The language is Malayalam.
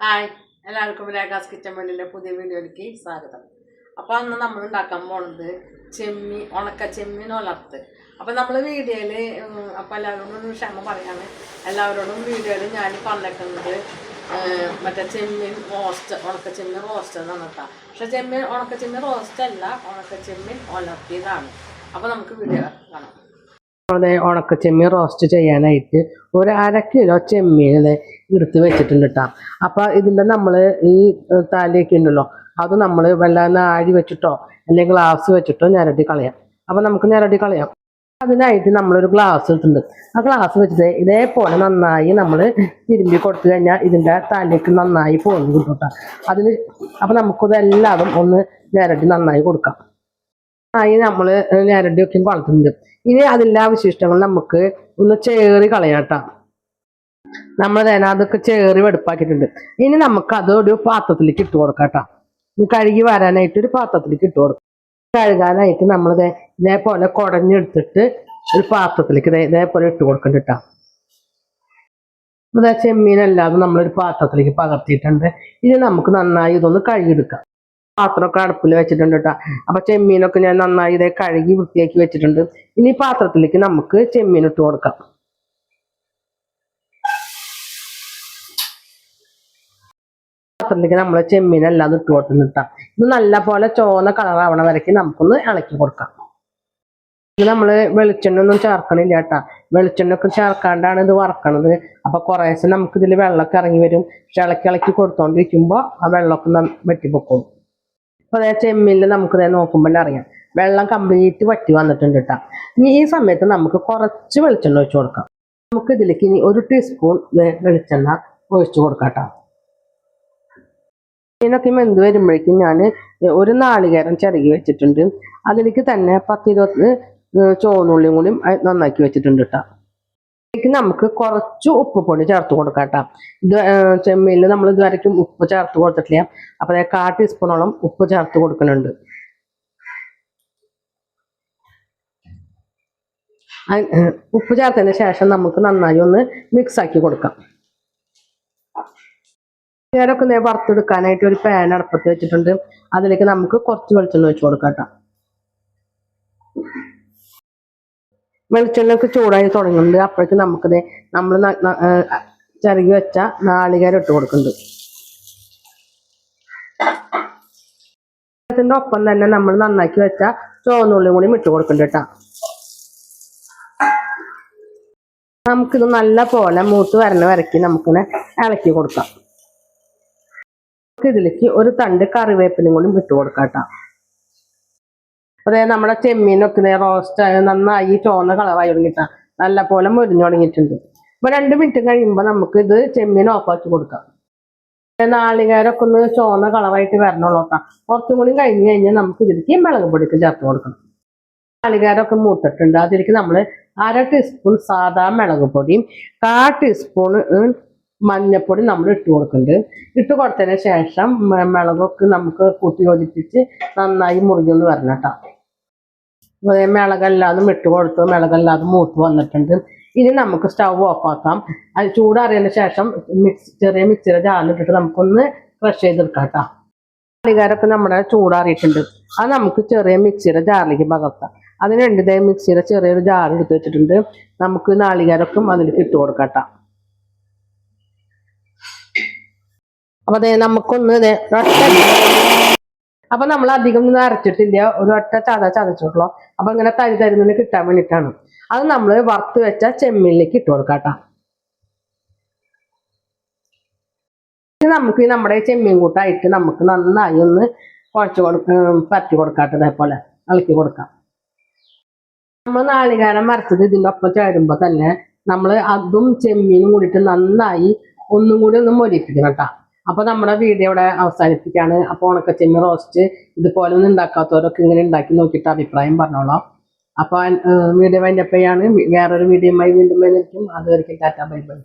ഹായ്. എല്ലാവർക്കും രേഖാസ് കിച്ചൻ വേണ്ടിന്റെ പുതിയ വീഡിയോയിലേക്ക് സ്വാഗതം. അപ്പോൾ അന്ന് നമ്മൾ ഉണ്ടാക്കാൻ പോണത് ചെമ്മീൻ ഉണക്ക ചെമ്മീൻ ഉലർത്ത് അപ്പോൾ നമ്മൾ വീഡിയോയിൽ അപ്പോൾ എല്ലാവരോടും ക്ഷമ പറയാണ്. എല്ലാവരോടും വീഡിയോയിൽ ഞാൻ പറഞ്ഞേക്കുന്നത് മറ്റേ ചെമ്മീൻ റോസ്റ്റ് ഉണക്ക ചെമ്മീൻ റോസ്റ്റ് എന്നാണ് കേട്ടോ. പക്ഷെ ചെമ്മീൻ ഉണക്ക ചെമ്മീൻ റോസ്റ്റ് അല്ല ഉണക്ക ചെമ്മീൻ ഉലർത്തിയതാണ് അപ്പോൾ നമുക്ക് വീഡിയോ കാണാം. അതെ ഉണക്ക ചെമ്മീൻ റോസ്റ്റ് ചെയ്യാനായിട്ട് ഒരു അര കിലോ ചെമ്മീൻ എടുത്ത് വെച്ചിട്ടുണ്ട് കേട്ടോ അപ്പൊ ഇതിന്റെ നമ്മൾ ഈ താലിയൊക്കെ ഉണ്ടല്ലോ അത് നമ്മൾ വല്ല ആഴി വെച്ചിട്ടോ അല്ലെങ്കിൽ ഗ്ലാസ് വെച്ചിട്ടോ ഞരടി കളയാം. അപ്പൊ നമുക്ക് ഞരടി കളയാം. അതിനായിട്ട് നമ്മളൊരു ഗ്ലാസ് ഇട്ടുണ്ട് ആ ഗ്ലാസ് വെച്ചിട്ട് ഇതേപോലെ നന്നായി നമ്മൾ തിരുമ്പി കൊടുത്തു കഴിഞ്ഞാൽ ഇതിന്റെ തലയ്ക്ക് നന്നായി പോകുന്നു കിട്ടും അതിന് അപ്പം നമുക്കിതെല്ലാതും ഒന്ന് ഞരടി നന്നായി കൊടുക്കാം. ആയി നമ്മൾ ഞരടി ഒക്കെ വളർത്തുന്നുണ്ട്. ഇനി അതിന്റെ അവശിഷ്ടങ്ങൾ നമുക്ക് ഒന്ന് ചേറി കളയാട്ട നമ്മൾ തന്നെ അതൊക്കെ ചേറി വെടുപ്പാക്കിയിട്ടുണ്ട്. ഇനി നമുക്ക് അത് ഒരു പാത്രത്തിലേക്ക് ഇട്ട് കൊടുക്കാട്ടാ കഴുകി വരാനായിട്ട് ഒരു പാത്രത്തിലേക്ക് ഇട്ട് കൊടുക്കാം. കഴുകാനായിട്ട് നമ്മൾ ഇതേപോലെ കുടഞ്ഞെടുത്തിട്ട് ഒരു പാത്രത്തിലേക്ക് ഇതേപോലെ ഇട്ട് കൊടുക്കണ്ടിട്ടാ ഇതാ ചെമ്മീനല്ലാതെ നമ്മളൊരു പാത്രത്തിലേക്ക് പകർത്തിയിട്ടുണ്ട്. ഇനി നമുക്ക് നന്നായി ഇതൊന്ന് കഴുകിയെടുക്കാം. പാത്രമൊക്കെ അടുപ്പിൽ വെച്ചിട്ടുണ്ട് കേട്ടോ അപ്പൊ ചെമ്മീനൊക്കെ ഞാൻ നന്നായി ഇതേ കഴുകി വൃത്തിയാക്കി വെച്ചിട്ടുണ്ട്. ഇനി പാത്രത്തിലേക്ക് നമുക്ക് ചെമ്മീൻ ഇട്ട് കൊടുക്കാം. പാത്രത്തിലേക്ക് നമ്മൾ ചെമ്മീനെല്ലാം ഇട്ട് കൊടുത്തിട്ടാ ഇത് നല്ല പോലെ ചോന്ന കളറാവണ വരയ്ക്ക് നമുക്കൊന്ന് ഇളക്കി കൊടുക്കാം. ഇത് നമ്മൾ വെളിച്ചെണ്ണ ഒന്നും ചേർക്കണില്ല കേട്ടാ വെളിച്ചെണ്ണ ഒക്കെ ചേർക്കാണ്ടാണ് ഇത് വറക്കണത്. അപ്പൊ കുറേശ്ശെ നമുക്ക് ഇതിൽ വെള്ളമൊക്കെ ഇറങ്ങി വരും. പക്ഷെ ഇളക്കി ഇളക്കി കൊടുത്തോണ്ടിരിക്കുമ്പോ ആ വെള്ളമൊക്കെ ന- വെട്ടിപ്പൊക്കോളും അപ്പൊ അതേ ചെമ്മീനിൽ നമുക്ക് നോക്കുമ്പോൾ അറിയാം. വെള്ളം കംപ്ലീറ്റ് വറ്റി വന്നിട്ടുണ്ട് കേട്ടോ ഇനി ഈ സമയത്ത് നമുക്ക് കുറച്ച് വെളിച്ചെണ്ണ ഒഴിച്ചു കൊടുക്കാം. നമുക്ക് ഇതിലേക്ക് ഇനി ഒരു ടീസ്പൂൺ വെളിച്ചെണ്ണ ഒഴിച്ചു കൊടുക്കാം കേട്ടോ ഇതിനൊക്കെ വെന്ത് വരുമ്പോഴേക്കും ഞാൻ ഒരു നാളികേരം ചിരകി വെച്ചിട്ടുണ്ട്. അതിലേക്ക് തന്നെ പത്തിരുപത് ചുവന്നുള്ളിയും കൂടി നന്നാക്കി വെച്ചിട്ടുണ്ട് കേട്ടോ ഇതിലേക്ക് നമുക്ക് കുറച്ച് ഉപ്പ് പൊടി ചേർത്ത് കൊടുക്കാം കേട്ടോ. ഇത് ചെമ്മീനിൽ നമ്മൾ ഇതുവരയ്ക്കും ഉപ്പ് ചേർത്ത് കൊടുത്തിട്ടില്ല. അപ്പോൾ കാ ടീസ്പൂണോളം ഉപ്പ് ചേർത്ത് കൊടുക്കുന്നുണ്ട്. ഉപ്പ് ചേർത്തതിന് ശേഷം നമുക്ക് നന്നായി ഒന്ന് മിക്സ് ആക്കി കൊടുക്കാം. നേരൊക്കെ വറുത്തെടുക്കാനായിട്ട് ഒരു പാൻ അടുപ്പത്ത് വെച്ചിട്ടുണ്ട്. അതിലേക്ക് നമുക്ക് കുറച്ച് വെളിച്ചെണ്ണ ഒഴിച്ച് കൊടുക്കാം കേട്ടോ. വെളിച്ചെണ്ണ ഒക്കെ ചൂടായി തുടങ്ങുന്നുണ്ട്. അപ്പോഴേക്കും നമുക്കിത് നമ്മൾ ചിരകി വെച്ച നാളികേരം ഇട്ട് കൊടുക്കുന്നുണ്ട്. അതിന്റെ ഒപ്പം തന്നെ നമ്മൾ നന്നാക്കി വെച്ച ചുവന്നുള്ളിയും കൂടി ഇട്ട് കൊടുക്കുന്നുണ്ട് കേട്ടോ. നമുക്കിത് നല്ല പോലെ മൂത്ത് വരണ വരയ്ക്ക് നമുക്കിങ്ങനെ ഇളക്കി കൊടുക്കാം. ഇതിലേക്ക് ഒരു തണ്ട് കറിവേപ്പിലും കൂടി ഇട്ട് കൊടുക്കാം കേട്ടോ. അതെ നമ്മുടെ ചെമ്മീനൊക്കെ റോസ്റ്റ് നന്നായി ചോന്ന കളറായി തുടങ്ങിയിട്ടാണ് നല്ല പോലെ മുരിഞ്ഞു തുടങ്ങിയിട്ടുണ്ട്. അപ്പൊ രണ്ട് മിനിറ്റ് കഴിയുമ്പോൾ നമുക്ക് ഇത് ചെമ്മീൻ ഓഫാക്കി കൊടുക്കാം. നാളികേരൊക്കെ ഒന്ന് ചോന്ന കളറായിട്ട് വരണുള്ളൂ കേട്ടോ കുറച്ചും കൂടി കഴിഞ്ഞ് കഴിഞ്ഞാൽ നമുക്ക് ഇതിലേക്ക് മുളക് പൊടിക്ക് ചേർത്ത് കൊടുക്കണം. നാളികേരമൊക്കെ മൂത്തിട്ടുണ്ട്. അതിലേക്ക് നമ്മൾ അര ടീസ്പൂൺ സാധാ മുളക് പൊടിയും കാ ടീസ്പൂൺ മഞ്ഞപ്പൊടി നമ്മൾ ഇട്ട് കൊടുക്കുന്നുണ്ട്. ഇട്ട് കൊടുത്തതിന് ശേഷം മുളകൊക്കെ നമുക്ക് കൂട്ടി യോജിപ്പിച്ച് നന്നായി മുറിഞ്ഞൊന്ന് വരണം കേട്ടോ മിളകല്ലാതും ഇട്ട് കൊടുത്ത് മിളകല്ലാതും മൂത്ത് വന്നിട്ടുണ്ട്. ഇനി നമുക്ക് സ്റ്റവ് ഓഫ് ആക്കാം. അത് ചൂടാറിയതിന് ശേഷം മിക്സ് ചെറിയ മിക്സിയുടെ ജാറിലിട്ടിട്ട് നമുക്കൊന്ന് ക്രഷ് ചെയ്തെടുക്കാം കേട്ടോ നമ്മുടെ ചൂടാറിയിട്ടുണ്ട്. അത് നമുക്ക് ചെറിയ മിക്സിയുടെ ജാറിലേക്ക് പകർത്താം. അതിന് ദേ മിക്സിയുടെ ചെറിയൊരു ജാർ എടുത്ത് വെച്ചിട്ടുണ്ട്. നമുക്ക് നാളികാരൊക്കെ അതിലേക്ക് ഇട്ട് കൊടുക്കട്ട. കേട്ടോ അപ്പൊ അതെ നമുക്കൊന്ന് അപ്പൊ നമ്മൾ അധികം ഒന്നും അരച്ചിട്ടില്ല. ഒരു ഒറ്റ ചത ചതച്ചിട്ടുള്ളൂ അപ്പൊ ഇങ്ങനെ തരി തരുന്നതിന് കിട്ടാൻ വേണ്ടിയിട്ടാണ്. അത് നമ്മൾ വറുത്ത് വെച്ച ചെമ്മീനിലേക്ക് ഇട്ട് കൊടുക്കാം ഇനി നമുക്ക് നമ്മുടെ ചെമ്മീൻ കൂട്ടായിട്ട് നമുക്ക് നന്നായി ഒന്ന് കുഴച്ച് കൊടുക്ക പറ്റി കൊടുക്കാട്ടെ ഇതേപോലെ. ഇളക്കി കൊടുക്കാം. നമ്മൾ നാളികാരം വരച്ചത് ഇതിന്റെ ഒപ്പം ചേരുമ്പോൾ തന്നെ നമ്മൾ അതും ചെമ്മീനും കൂടിയിട്ട് നന്നായി ഒന്നും കൂടി ഒന്ന് മൊരിപ്പിക്കണം കേട്ടോ. അപ്പൊ നമ്മുടെ വീഡിയോ ഇവിടെ അവസാനിപ്പിക്കാണ്. അപ്പോൾ ഉണക്ക ചെമ്മീൻ റോസ്റ്റ് ഇതുപോലെ ഒന്നും ഉണ്ടാക്കാത്തവരൊക്കെ ഇങ്ങനെ ഉണ്ടാക്കി നോക്കിയിട്ട് അഭിപ്രായം പറഞ്ഞോളാം. അപ്പോൾ വീഡിയോ വൈൻഡപ്പ് ചെയ്യാണ്. വേറൊരു വീഡിയോയുമായി വീണ്ടും വന്നിരിക്കും അതുവരെയ്ക്കും ടാറ്റ ബൈ ബൈ.